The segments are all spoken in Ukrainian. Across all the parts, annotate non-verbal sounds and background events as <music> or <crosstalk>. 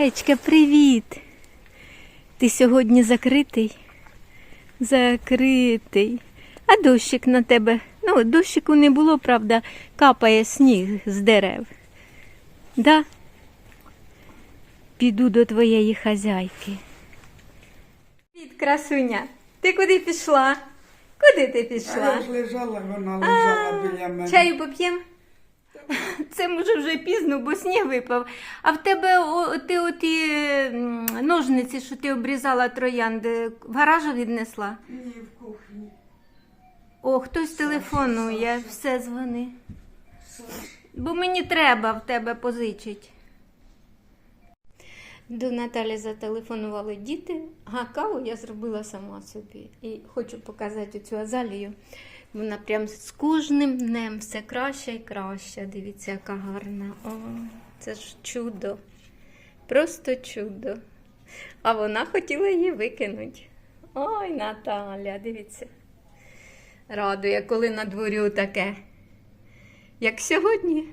Ечка, привіт! Ти сьогодні закритий? Закритий. А дощик на тебе. Ну, дощику не було, правда, капає сніг з дерев. Да? Піду до твоєї хазяйки. Привіт, красуня. Ти куди пішла? Куди ти А пішла? я ж лежала, вона лежала біля мене. Чаю поп'єм? Це може вже пізно, бо сніг випав. А в тебе о, ти оті ножниці, що ти обрізала троянди, в гараж віднесла? Ні, в кухні. О, хтось телефонує, все дзвони. Бо мені треба в тебе позичить. До Наталі зателефонували діти, а каву я зробила сама собі. І хочу показати цю азалію. Вона прям з кожним днем все краще і краще. Дивіться, яка гарна. О, це ж чудо. Просто чудо. А вона хотіла її викинути. Ой, Наталя, дивіться. Радує, коли на дворі таке. Як сьогодні.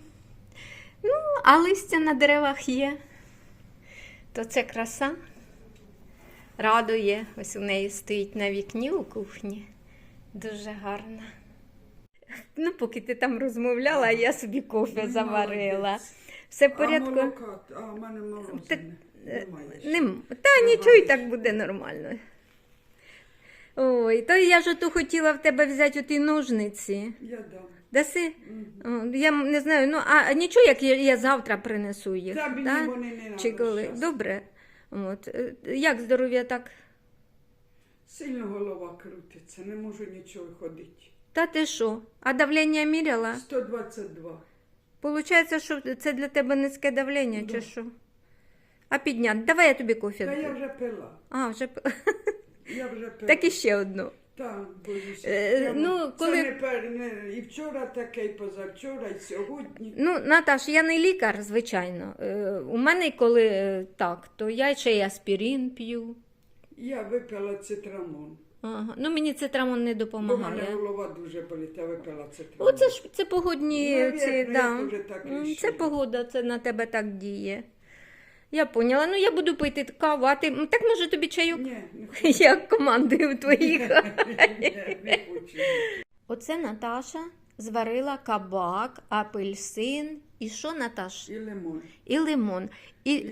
Ну, а листя на деревах є. То це краса. Радує. Ось у неї стоїть на вікні у кухні. Дуже гарна. Ну, поки ти там розмовляла, я собі кофе заварила. Все в порядку. А, в мене морозине. Ним. Та нічого і так буде нормально. Ой, то я ж ту хотіла в тебе взяти оті ножниці. Я дам. Даси? Я не знаю, ну а нічого, як я, я завтра принесу їх. Та мені да? вони не надо Чи коли? щас. Добре. От. е, Як здоров'я так? Сильно голова крутиться, не можу нічого ходити. Та ти що? А давлення міряла? 122. Получається, що це для тебе низьке давлення, чи що? А підняти? Давай я тобі кофе. Та я вже пила. А, вже п- Я вже пила. так і ще одну. Так, боже, Е, прямо ну, коли- Це не, пер- не, і вчора таке, і позавчора, і сьогодні. Ну, Наташ, я не лікар, звичайно. Е, У мене, коли е, так, то я ще й аспірин п'ю. Я випила цитрамон. Ага. Ну, мені цитрамон не Бо в допомагає. мене голова дуже болить, я випила цитрамон. Оце ж це погодні Навірно, ці, я да. дуже так М, рішила. Це погода, це на тебе так діє. Я поняла. Ну я буду пити каву, а ти так може тобі чайок? Ні, не <laughs> хочу. Як командую твоїх. Ні, не хочу. Оце Наташа зварила кабак, апельсин і що, Наташ? І лимон. І лимон. І, І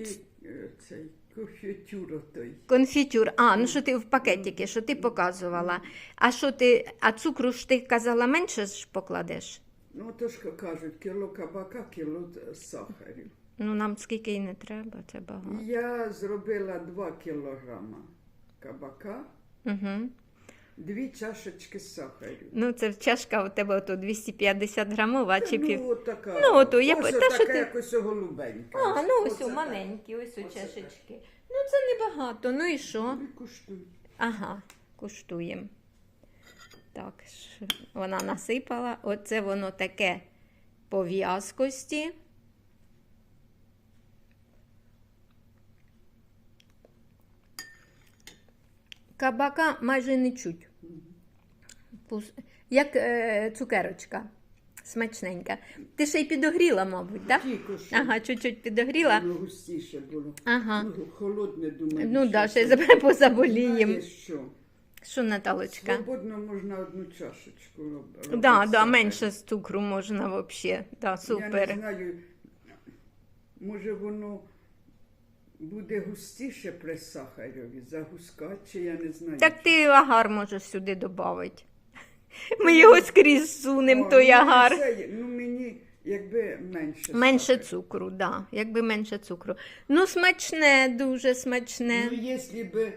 е, цей кофітюр той. конфітюр. А, ну що ти в пакетики, що ти показувала. А що ти, а цукру ж ти казала менше ж покладеш? Ну, то ж кажуть, кіло кабака, кіло сахарю. Ну нам скільки і не треба, це багато. Я зробила 2 кілограма кабака, Угу. дві чашечки сахарю. Ну, це чашка у тебе ото 250 грамова, чи пів. Ну, от така. Ну, ото я ось та, що така ти- якось голубенька. А, ну ось у так. маленькі, ось у Оце чашечки. Ну це небагато. Ну і що? І куштуй. Ага, куштуємо. Так, ш- вона насипала. Оце воно таке по в'язкості. Кабака майже не чуть. Як е, цукерочка. Смачненька. Ти ще й підогріла, мабуть, так? Тільки що. Ага, чуть-чуть підогріла. Воно густіше було. Ага. Ну, холодне, думаю. Ну да, ще й це. заб- <laughs> позаболієм. Знаєш що? Що, Наталочка? Свободно можна одну чашечку робити. Да, да, менше з цукру можна взагалі. Да, Я не супер. знаю, може воно буде густіше при сахареві, загускати, чи я не знаю. Так ти агар можеш сюди додати. Ми його скрізь сунемо, О, той ну, агар. це, ну мені якби менше. Менше сахару. цукру, да. Якби менше цукру. Ну, смачне, дуже смачне. Ну, якщо б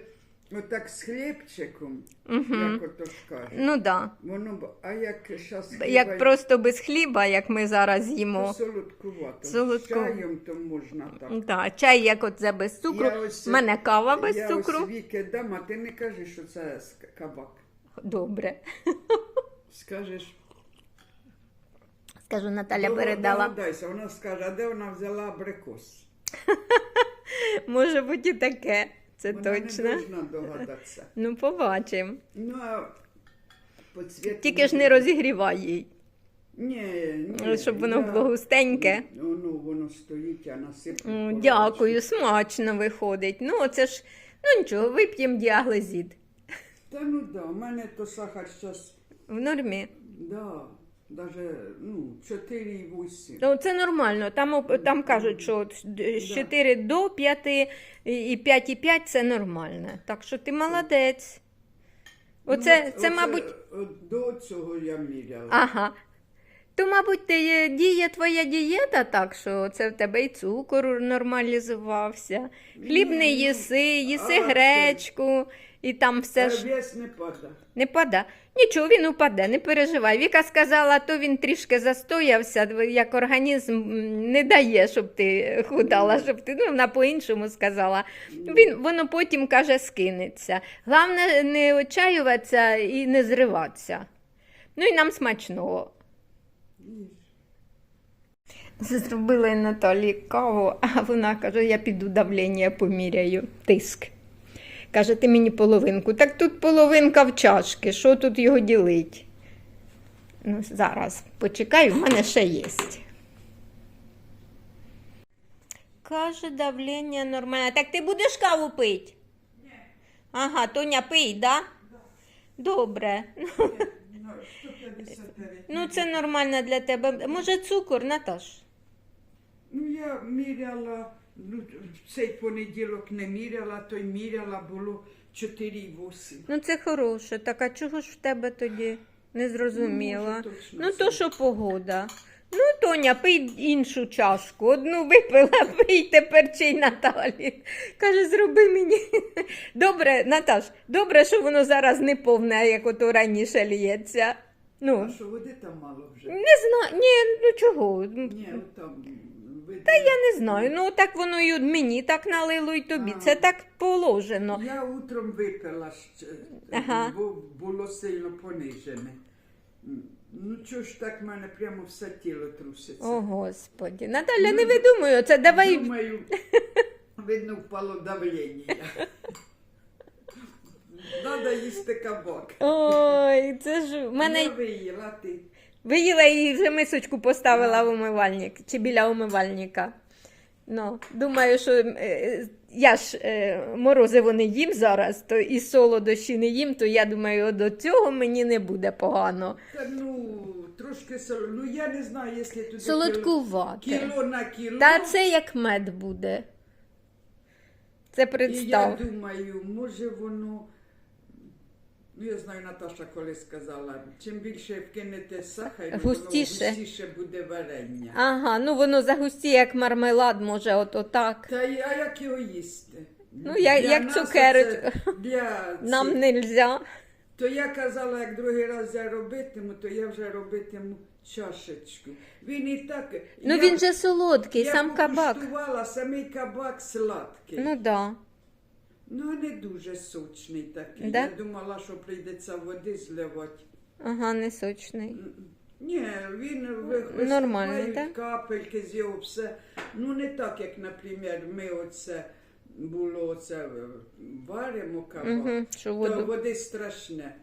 отак з хлібчиком, як ото ж кажуть, Ну да. воно а як зараз Як просто без хліба, як ми зараз їмо. солодкувато. Солодку- З чаєм то можна так. Да, чай як оце без цукру. Я ось- У мене кава без я цукру. ось віки дам, а ти не кажеш, що це з кабак. Добре. <laughs> Скажеш, Скажу, Наталя «Догад- передала. Догадайся, вона скаже, а де вона взяла абрикос? <laughs> Може бути і таке. Це Вона точно. не должна догадатися. Ну, побачимо. Ну, а по цвіту... Тільки ж не розігрівай їй. Ні, ні. Щоб воно я- було густеньке. Воно, воно стоїть, а насипаю. М. Дякую, смачно виходить. Ну, це ж, ну нічого, вип'ємо діаглезід. Та ну да, у мене то сахар зараз, В нормі. да, даже, ну, 4,8. Ну, це нормально. Там, там кажуть, що з 4 до 5 і і 5,5 це нормально. Так що ти молодець. Оце, Ну, це, мабуть, До цього я міряла. ага. То, мабуть, ти діє твоя дієта, так що це в тебе і цукор нормалізувався. Хліб не ну, їси, їси а, гречку, і там все ж. не пада. Не пада. Нічого, він упаде, не переживай. Віка сказала, то він трішки застоявся, як організм не дає, щоб ти худала, щоб ти, ну, вона по-іншому сказала. Він, воно потім, каже, скинеться. Головне не отчаюватися і не зриватися. Ну і нам смачного. Зробила Наталі каву, а вона каже, я піду давлення поміряю, тиск. Каже, ти мені половинку. Так тут половинка в чашки, що тут його ділить? Ну, зараз почекаю, в мене ще є. Каже, давлення нормальне. Так ти будеш каву пити? Ні. Ага, Тоня, пий, да? Добре. <laughs> Ну, це нормально для тебе. Може, цукор, Наташ? Ну, я міряла, ну, в цей понеділок не міряла, то й міряла було 4,8. Ну, це хороше. Так, а чого ж в тебе тоді? Не зрозуміла. Ну, може, точно Ну, це. то що погода. Ну, Тоня, пий іншу чашку. Одну випила, <laughs> пий тепер чи й Наталі. Каже, зроби мені. <laughs> Добре, Наташ, добре, що воно зараз не повне, як ото раніше лється. Ну, А що води там мало вже? не знаю, ні, ну чого? Ні, от там Та я не знаю. Ну так воно і мені так налило, і тобі. А. Це так положено. Я утром випила, ще, Ага. бо було сильно понижене. Ну, чого ж так в мене прямо все тіло труситься. О, Господі. Наталя, не видумуй, це давай. Думаю, видно, впало давлення. Надо їсти кабак. Ой, це ж в мене. Я виїла ти. Виїла і вже мисочку поставила в умивальник чи біля умивальника. Ну, думаю, що е, я ж е, морозиво не їм зараз, то і солодощі не їм, то я думаю, до цього мені не буде погано. Та ну, трошки соло. Ну я не знаю, якщо туди Солодкувати. кіло, кіло на кіло. Та це як мед буде. Це І я представ. думаю, може воно. Ну, я знаю, Наташа коли сказала, чим більше вкинете сахару, Густіше. воно густіше буде варення. Ага, ну воно загустіє, як мармелад, може, от отак. Та й- а як його їсти? Ну, я- як нас цукерочку. Для <laughs> Нам цих- не можна. То я казала, як другий раз я робитиму, то я вже робитиму чашечку. Він і так. Ну я, він же солодкий, я сам кабак. покуштувала, самий кабак сладкий. Ну да. Ну, не дуже сочний такий. Да? Я думала, що прийдеться води зливати. Ага, не сочний. Ні, він ви- Нормально, так? капельки з його все. Ну не так, як, наприклад, ми оце було оце е, варимо кабак, Угу, що то воду. води страшне.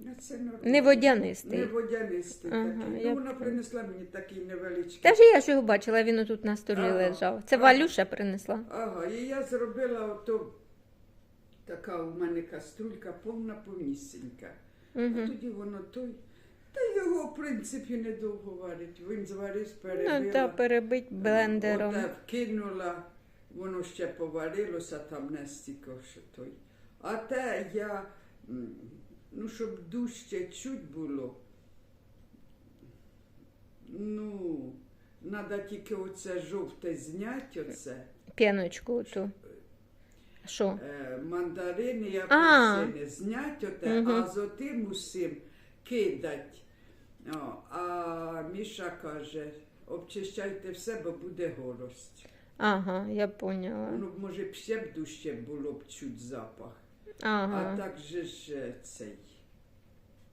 А це нормально. Не водянистий. Не водянистий Ага, такий. я Ну, вона принесла мені такий невеличкий. Та ж я ж його бачила, він отут на столі Ага. лежав. Це Ага. Валюша принесла. Ага, і я зробила ото така у мене каструлька повна повнісінька. А Угу. тоді воно той. Та його, в принципі, недовго варить. Він зварив, перебила. Ну, та перебить блендером. Оте вкинула, воно ще поварилося там не стільки, що той. А те я, м, ну, щоб дужче чуть було, ну, треба тільки оце жовте зняти, оце. П'яночку ту. Що? Е, мандарини А. апельсини знять оте, Мгм. а з отим усім кидать. О, а Міша каже, обчищайте все, бо буде горость. Ага, я поняла. Б, може б ще б дужче було б чуть запах. А Ага. так же ж е, цей.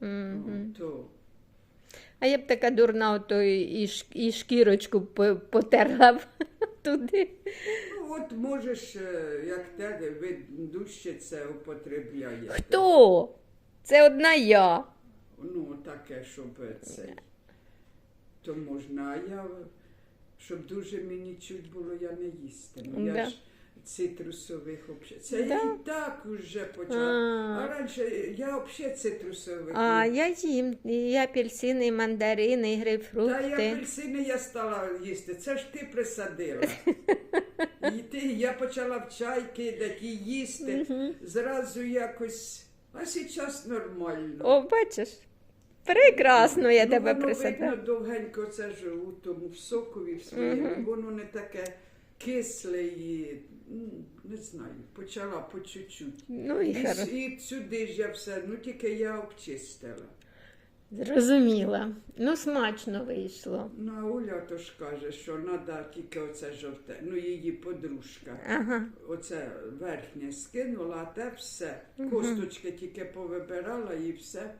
Угу. о, то. А я б така дурна, ото і, і ш- і шкірочку по- потерла б туди. Ну, от можеш, е, як те, ви дужче це употребляєте. Хто? Це одна я. Ну, таке, щоб це. то можна. А я, щоб дуже мені чуть було, я не їстиму. Я ж цитрусових. Це я Да? і так вже почала. А. А раніше я взагалі цитрусових. А я їм і апельсини, і мандарини, і Та й грейпфрукти. апельсини я стала їсти. Це ж ти присадила. <laughs> І ти, я почала в чай кидати і їсти. Зразу якось. А зараз нормально. О, бачиш? Прекрасно я Ну, тебе воно, присадила. видно, довгенько це ж у тому в сокові в своєму. Воно не таке кисле і не знаю, почала по чуть-чуть. Ну і хорошо. і сюди ж я все, ну тільки я обчистила. Зрозуміла. Ну, смачно вийшло. Ну, а Оля то ж каже, що треба тільки оце жовте, ну її подружка. Ага. Оце верхнє скинула, а те все. Косточки тільки повибирала і все.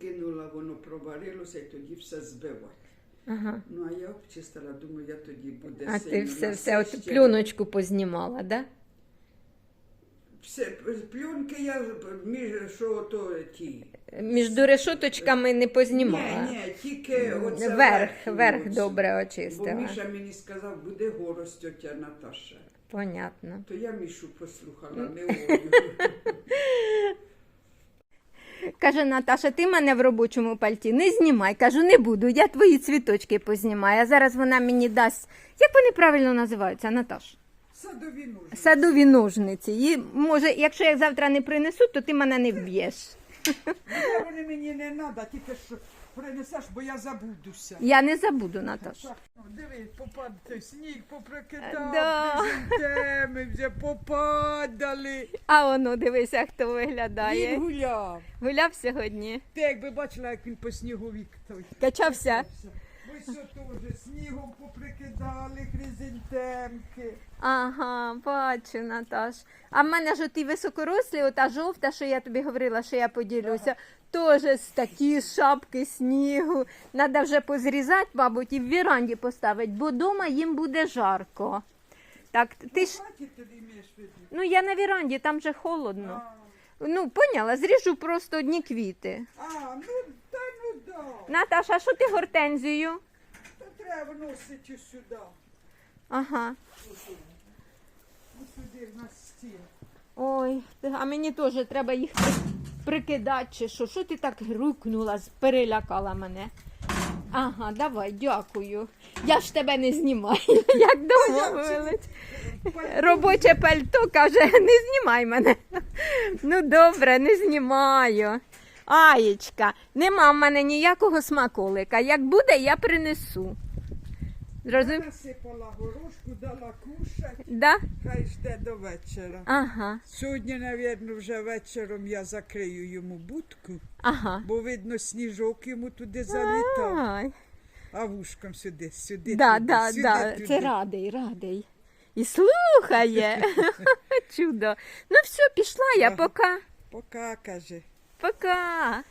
Кинула, воно проварилося і тоді все збивати. Ага. Ну, а я обчистила, думаю, я тоді буде А ти все, все от плюночку познімала, да? Все, плюнки я між що то ті. Між решоточками не познімала. Ні, ні, тільки оце Верх, верх добре Бо очистила. Міша мені сказав, буде горость тетя Наташа. Понятно. То я Мішу послухала, не Олю. Каже Наташа, ти мене в робочому пальті не знімай. Кажу, не буду, я твої цвіточки познімаю. А зараз вона мені дасть. Як вони правильно називаються, Наташ? Садові ножниці. Садові ножниці. І може, якщо я завтра не принесу, то ти мене не вб'єш. Вони мені не треба, тільки що принесеш, бо я забудуся. Я не забуду, Наташ. Так, ну, диви, попадає сніг, поприкидав, Да. ми вже попадали. А воно, дивися, хто Він виглядає. гуляв. Гуляв сьогодні. Ти якби бачила, як він по снігові той. Качався. Ось що теж снігом поприкидали, хризантемки. Ага, бачу, Наташ. А в мене ж ті високорослі, ота жовта, що я тобі говорила, що я поділюся, теж такі шапки снігу. Треба вже позрізати, мабуть, і в віранді поставити, бо вдома їм буде жарко. Так, ти ж, маєш виду? ну я на віранді, там же холодно. Ну, поняла, зріжу просто одні квіти. а, ну, та ну да. Наташа, а що ти гортензію? Та треба носити сюди. Ага. Сюди на стіл. Ой, а мені теж треба їх прикидати, чи що? Що ти так грукнула, перелякала мене? Ага, давай, дякую. Я ж тебе не знімаю, <laughs> як домовились. Робоче пальто каже, <laughs> не знімай мене. Ну добре, не знімаю. Аєчка, нема в мене ніякого смаколика. Як буде, я принесу. Зрозум... Насипала горошку, дала кушать, Да? хай жде до вечора. Ага, Сьогодні, мабуть, вже вечором я закрию йому будку, ага. бо видно, сніжок йому туди залітав. Ай. А вушком сюди, сюди. Да, туди, да, сюди, да. туди. Це радий, радий. І слухає. <laughs> Чудо. Ну все, пішла я, Ага. пока. Пока, каже. Пока.